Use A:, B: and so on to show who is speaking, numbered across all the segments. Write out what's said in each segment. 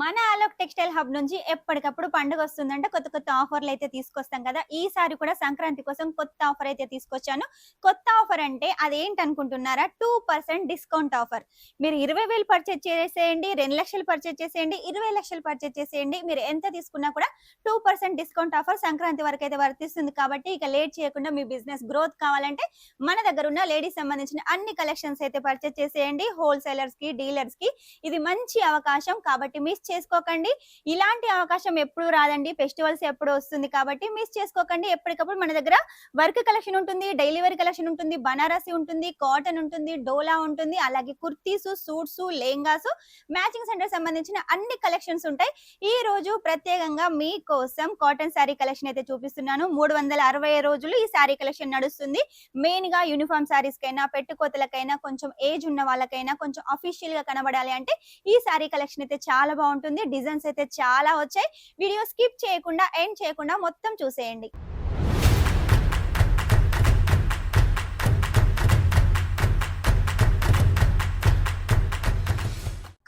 A: మన Alok textile hub నుంచి ఎప్పటికప్పుడు పండుగ వస్తుందంటే కొత్త కొత్త ఆఫర్లు అయితే తీసుకొస్తాం కదా. ఈసారి కూడా సంక్రాంతి కోసం కొత్త ఆఫర్ అయితే తీసుకొచ్చాను. కొత్త ఆఫర్ అంటే అదేంటి అనుకుంటున్నారా టూ పర్సెంట్ డిస్కౌంట్ ఆఫర్ మీరు ఇరవై వేలు పర్చేజ్ చేసేయండి రెండు లక్షలు పర్చేజ్ చేసేయండి ఇరవై లక్షలు పర్చేజ్ చేసేయండి. మీరు ఎంత తీసుకున్నా కూడా two percent discount offer Sankranti వరకు అయితే వర్తిస్తుంది. కాబట్టి ఇక లేట్ చేయకుండా మీ బిజినెస్ గ్రోత్ కావాలంటే మన దగ్గర ఉన్న లేడీస్ సంబంధించిన అన్ని కలెక్షన్స్ అయితే పర్చేజ్ చేసేయండి. హోల్సేలర్స్కి డీలర్స్కి. ఇది మంచి అవకాశం కాబట్టి మిస్ చేసుకోకండి. ఇలాంటి అవకాశం ఎప్పుడు రాదండి. ఫెస్టివల్స్ ఎప్పుడు వస్తుంది కాబట్టి మిస్ చేసుకోకండి. ఎప్పటికప్పుడు మన దగ్గర వర్క్ కలెక్షన్ ఉంటుంది డైలీ వేర్ కలెక్షన్ ఉంటుంది బనారసి ఉంటుంది కాటన్ ఉంటుంది డోలా ఉంటుంది అలాగే kurtis suits lehengas matching centre సంబంధించిన అన్ని కలెక్షన్స్ ఉంటాయి. ఈ రోజు ప్రత్యేకంగా మీకోసం కాటన్ శారీ కలెక్షన్ అయితే చూపిస్తున్నాను. మూడు వందల అరవై రోజులు ఈ శారీ కలెక్షన్ నడుస్తుంది. మెయిన్గా యూనిఫామ్ శారీస్ కైనా పెట్టుకోతలకైనా కొంచెం ఏజ్ ఉన్న వాళ్ళకైనా కొంచెం అఫీషియల్గా కనబడాలి అంటే ఈ శారీ కలెక్షన్ అయితే చాలా బాగుంటుంది. ఉంటుంది. డిజైన్స్ అయితే చాలా వచ్చాయి. వీడియో స్కిప్ చేయకుండా ఎండ్ చేయకుండా మొత్తం చూసేయండి.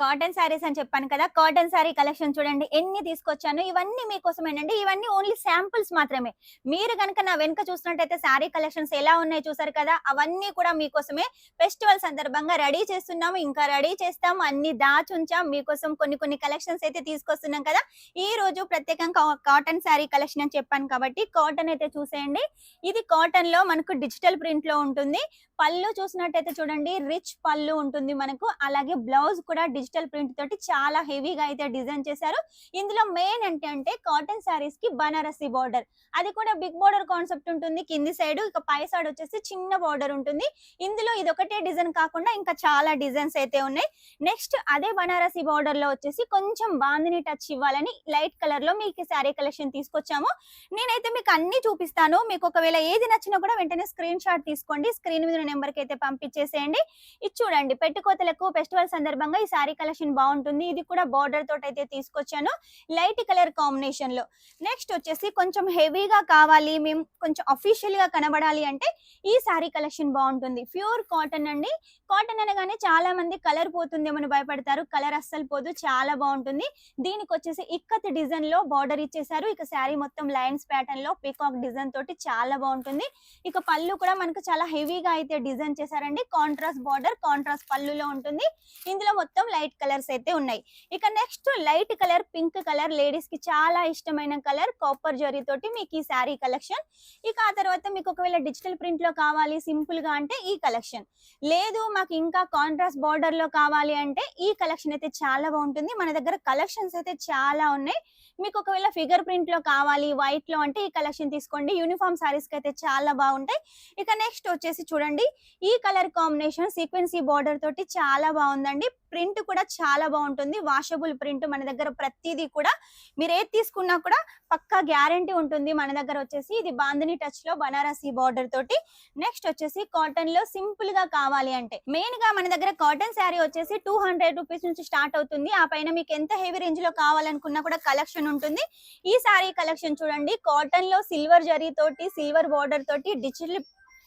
A: కాటన్ శారీస్ అని చెప్పాను కదా కాటన్ శారీ కలెక్షన్ చూడండి ఎన్ని తీసుకొచ్చాను ఇవన్నీ మీకోసమేనండి ఇవన్నీ ఓన్లీ శాంపుల్స్ మాత్రమే. మీరు కనుక నా వెనుక చూసినట్టయితే శారీ కలెక్షన్స్ ఎలా ఉన్నాయి చూసారు కదా అవన్నీ కూడా మీకోసమే ఫెస్టివల్ సందర్భంగా రెడీ చేస్తున్నాము ఇంకా రెడీ చేస్తాము అన్ని దాచుంచాం మీకోసం కొన్ని కొన్ని కలెక్షన్స్ అయితే తీసుకొస్తున్నాం కదా. ఈ రోజు ప్రత్యేకంగా కాటన్ శారీ కలెక్షన్ అని చెప్పాను కాబట్టి కాటన్ అయితే చూసేయండి. ఇది కాటన్లో మనకు డిజిటల్ ప్రింట్లో ఉంటుంది. పళ్ళు చూసినట్టయితే చూడండి రిచ్ పళ్ళు ఉంటుంది మనకు అలాగే బ్లౌజ్ కూడా డిజిటల్ ప్రింట్ తోటి చాలా హెవీగా అయితే డిజైన్ చేశారు. ఇందులో మెయిన్ ఏంటంటే అంటే కాటన్ శారీస్కి బనారసి బార్డర్ అది కూడా బిగ్ బార్డర్ కాన్సెప్ట్ ఉంటుంది. కింది సైడ్ ఇక పై సైడ్ వచ్చేసి చిన్న బార్డర్ ఉంటుంది. ఇందులో ఇది ఒకటే డిజైన్ కాకుండా ఇంకా చాలా డిజైన్స్ అయితే ఉన్నాయి. నెక్స్ట్ అదే బనారసి బార్డర్లో వచ్చేసి కొంచెం బాందిని టచ్ ఇవ్వాలని లైట్ కలర్లో మీకు శారీ కలెక్షన్ తీసుకొచ్చాము. నేనైతే మీకు అన్ని చూపిస్తాను. మీకు ఒకవేళ ఏది నచ్చినా కూడా వెంటనే స్క్రీన్ షాట్ తీసుకోండి. స్క్రీన్ మీద నెంబర్కి అయితే పంపించేసేయండి. ఇది చూడండి పెట్టుకోతలకు ఫెస్టివల్ సందర్భంగా ఈ శారీ కలెక్షన్ బాగుంటుంది. ఇది కూడా బార్డర్ తోటి అయితే తీసుకొచ్చాను. లైట్ కలర్ కాంబినేషన్లో నెక్స్ట్ వచ్చేసి కొంచెం హెవీగా కావాలి. మేము కొంచెం అఫీషియల్గా కనబడాలి అంటే ఈ శారీ కలెక్షన్ బాగుంటుంది. ప్యూర్ కాటన్ అండి. కాటన్ అనగానే చాలా మంది కలర్ పోతుందేమని భయపడతారు. కలర్ అస్సలు పోదు. చాలా బాగుంటుంది. దీనికి వచ్చేసి ఇక్కత్ డిజైన్లో బార్డర్ ఇచ్చేసారు ఇక శారీ మొత్తం లైన్స్ ప్యాటర్న్లో పీకాక్ డిజైన్ తోటి చాలా బాగుంటుంది. ఇక పళ్ళు కూడా మనకు చాలా హెవీగా అయితే డిజైన్ చేశారండి. కాంట్రాస్ట్ బార్డర్ కాంట్రాస్ట్ పళ్ళులో ఉంటుంది. ఇందులో మొత్తం లైట్ కలర్స్ అయితే ఉన్నాయి. ఇక next light colour pink colour లేడీస్కి చాలా ఇష్టమైన కలర్ కాపర్ జరీ తోటి మీకు ఈ శారీ కలెక్షన్ ఇక ఆ తర్వాత మీకు ఒకవేళ డిజిటల్ ప్రింట్ లో కావాలి సింపుల్గా అంటే ఈ కలెక్షన్. లేదు మాకు ఇంకా కాంట్రాస్ట్ బార్డర్లో కావాలి అంటే ఈ కలెక్షన్ అయితే చాలా బాగుంటుంది. మన దగ్గర కలెక్షన్స్ అయితే చాలా ఉన్నాయి. మీకు ఒకవేళ ఫిగర్ ప్రింట్లో కావాలి వైట్లో అంటే ఈ కలెక్షన్ తీసుకోండి. యూనిఫామ్ సారీస్కి అయితే చాలా బాగుంటాయి. ఇక నెక్స్ట్ వచ్చేసి చూడండి. ఈ కలర్ కాంబినేషన్ సీక్వెన్సీ బార్డర్ తోటి చాలా బాగుందండి. ప్రింట్ కూడా చాలా బాగుంటుంది. వాషబుల్ ప్రింట్ మన దగ్గర ప్రతిదీ కూడా మీరు ఏది తీసుకున్నా కూడా పక్కా గ్యారంటీ ఉంటుంది. మన దగ్గర వచ్చేసి ఇది బాందిని టచ్లో బనారసీ బార్డర్ తోటి. నెక్స్ట్ వచ్చేసి కాటన్లో సింపుల్గా కావాలి అంటే మెయిన్గా మన దగ్గర కాటన్ శారీ వచ్చేసి టూ హండ్రెడ్ రూపీస్ నుంచి స్టార్ట్ అవుతుంది. ఆ పైన మీకు ఎంత హెవీ రేంజ్లో కావాలనుకున్నా కూడా కలెక్షన్ ఉంటుంది. ఈ శారీ కలెక్షన్ చూడండి. కాటన్లో సిల్వర్ జరీ తోటి సిల్వర్ బార్డర్ తోటి డిజిటల్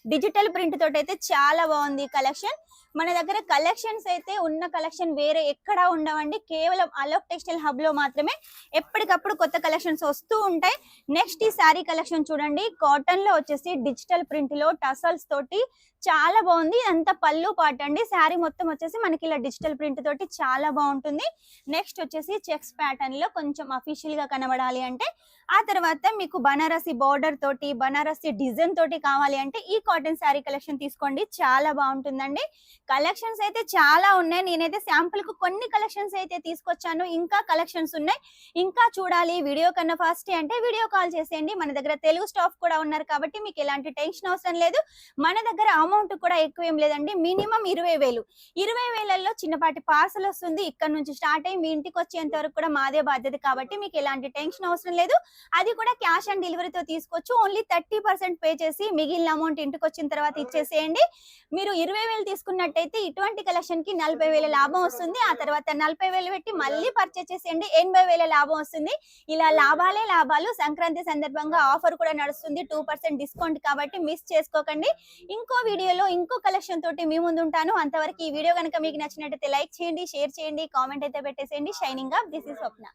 A: డిజిటల్ ప్రింట్ తోటి అయితే చాలా బాగుంది కలెక్షన్ మన దగ్గర కలెక్షన్స్ అయితే ఉన్న కలెక్షన్ వేరే ఎక్కడా ఉండవండి. కేవలం అలోక్ టెక్స్టైల్ హబ్లో మాత్రమే ఎప్పటికప్పుడు కొత్త కలెక్షన్స్ వస్తూ ఉంటాయి. నెక్స్ట్ ఈ శారీ కలెక్షన్ చూడండి. కాటన్లో వచ్చేసి డిజిటల్ ప్రింట్లో టసల్స్ తోటి చాలా బాగుంది. అంత పళ్ళు పాట అండి. శారీ మొత్తం వచ్చేసి మనకి ఇలా డిజిటల్ ప్రింట్ తోటి చాలా బాగుంటుంది. నెక్స్ట్ వచ్చేసి చెక్స్ ప్యాటర్న్లో కొంచెం అఫీషియల్గా కనబడాలి అంటే ఆ తర్వాత మీకు బనారసి బార్డర్ తోటి బనారసి డిజైన్ తోటి కావాలి అంటే ఈ కాటన్ శారీ కలెక్షన్ తీసుకోండి. చాలా బాగుంటుందండి. కలెక్షన్స్ అయితే చాలా ఉన్నాయి. నేనైతే శాంపుల్కు కొన్ని కలెక్షన్స్ అయితే తీసుకొచ్చాను. ఇంకా కలెక్షన్స్ ఉన్నాయి. ఇంకా చూడాలి. వీడియో కన్నా ఫాస్ట్ అంటే వీడియో కాల్ చేసేయండి. మన దగ్గర తెలుగు స్టాఫ్ కూడా ఉన్నారు కాబట్టి మీకు ఎలాంటి టెన్షన్ అవసరం లేదు. మన దగ్గర అమౌంట్ కూడా ఎక్కువ ఏం లేదండి. మినిమం ఇరవై వేలు. ఇరవై వేలలో చిన్నపాటి పార్సల్ వస్తుంది. ఇక్కడ నుంచి స్టార్ట్ అయ్యి మీ ఇంటికి వచ్చేంత వరకు కూడా మాదే బాధ్యత కాబట్టి మీకు ఎలాంటి టెన్షన్ అవసరం లేదు. అది కూడా క్యాష్ ఆన్ డెలివరీతో తీసుకోవచ్చు. ఓన్లీ థర్టీ పర్సెంట్ పే చేసి మిగిలిన అమౌంట్ ఇంటికి వచ్చిన తర్వాత ఇచ్చేసేయండి. మీరు ఇరవై వేలు తీసుకున్నట్టయితే ఇటువంటి కలెక్షన్కి నలభై వేల లాభం వస్తుంది. ఆ తర్వాత నలభై వేలు పెట్టి మళ్ళీ పర్చేస్ చేసేయండి. ఎనభై వేల లాభం వస్తుంది. ఇలా లాభాలే లాభాలు. సంక్రాంతి సందర్భంగా ఆఫర్ కూడా నడుస్తుంది. టూ పర్సెంట్ డిస్కౌంట్ కాబట్టి మిస్ చేసుకోకండి. ఇంకో వీడియోలో ఇంకో కలెక్షన్ తోటి మీ ముందు ఉంటాను. అంతవరకు ఈ వీడియో కనుక మీకు నచ్చినట్టయితే లైక్ చేయండి షేర్ చేయండి కామెంట్ అయితే పెట్టేసేయండి. Signing off this is Swapna